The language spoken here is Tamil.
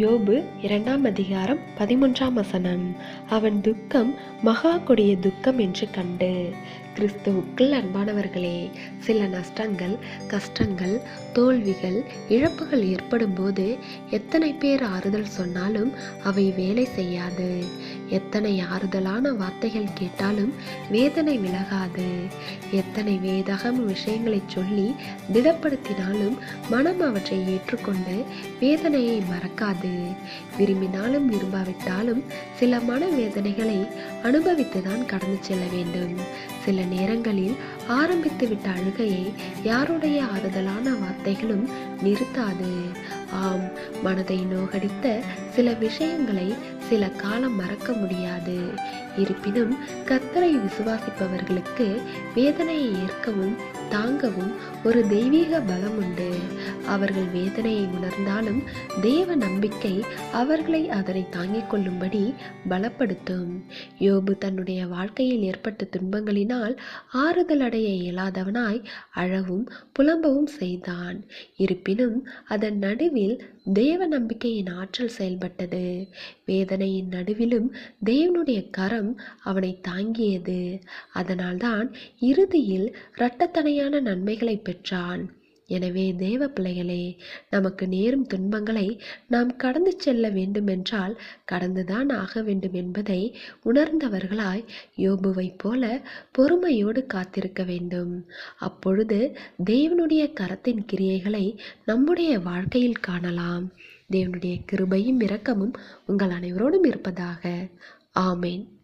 யோபு இரண்டாம் அதிகாரம் பதிமூன்றாம் வசனம். அவன் துக்கம் மகா கொடிய துக்கம் என்று கண்டு. கிறிஸ்துவுக்குள் அன்பானவர்களே சில நஷ்டங்கள் கஷ்டங்கள் தோல்விகள் இழப்புகள் ஏற்படும் போது எத்தனை பேர் ஆறுதல் சொன்னாலும் அவை வேலை செய்யாது. எத்தனை ஆறுதலான வார்த்தைகள் கேட்டாலும் வேதனை விலகாது. எத்தனை வேதகம் விஷயங்களை சொல்லி திடப்படுத்தினாலும் மனம் அவற்றை ஏற்றுக்கொண்டு வேதனையை மறக்காது. விரும்பினாலும் விரும்பாவிட்டாலும் சில மன வேதனைகளை அனுபவித்துதான் கடந்து செல்ல வேண்டும். சில நேரங்களில் ஆரம்பித்துவிட்ட அழுகையை யாருடைய ஆறுதலான வார்த்தைகளும் நிறுத்தாது. ஆம் மனதை நோகடித்த சில விஷயங்களை சில காலம் மறக்க முடியாது. இருப்பினும் கத்தரை விசுவாசிப்பவர்களுக்கு வேதனையை ஏற்கவும் தாங்கவும் ஒரு தெய்வீக பலம் உண்டு. அவர்கள் வேதனையை உணர்ந்தாலும் தேவ நம்பிக்கை அவர்களை அதனை தாங்கிக் கொள்ளும்படி பலப்படுத்தும். யோபு தன்னுடைய வாழ்க்கையில் ஏற்பட்ட துன்பங்களினால் ஆறுதல் அடைய இயலாதவனாய் அழவும் புலம்பவும் செய்தான். இருப்பினும் அதன் நடுவில் தேவ நம்பிக்கையின் ஆற்றல் செயல்பட்டது. வேதனை வேதனையின் நடுவிலும் தேவனுடைய கரம் அவனை தாங்கியது. அதனால்தான் இறுதியில் இரட்டத்தனையான நன்மைகளை பெற்றான். எனவே தேவ பிள்ளைகளே நமக்கு நேரும் துன்பங்களை நாம் கடந்து செல்ல வேண்டுமென்றால் கடந்துதான் ஆக வேண்டும் என்பதை உணர்ந்தவர்களாய் யோபுவைப் போல பொறுமையோடு காத்திருக்க வேண்டும். அப்பொழுது தேவனுடைய கரத்தின் கிரியைகளை நம்முடைய வாழ்க்கையில் காணலாம். தேவனுடைய கிருபையும் இரக்கமும் உங்கள் அனைவரோடும் இருப்பதாக. ஆமேன்.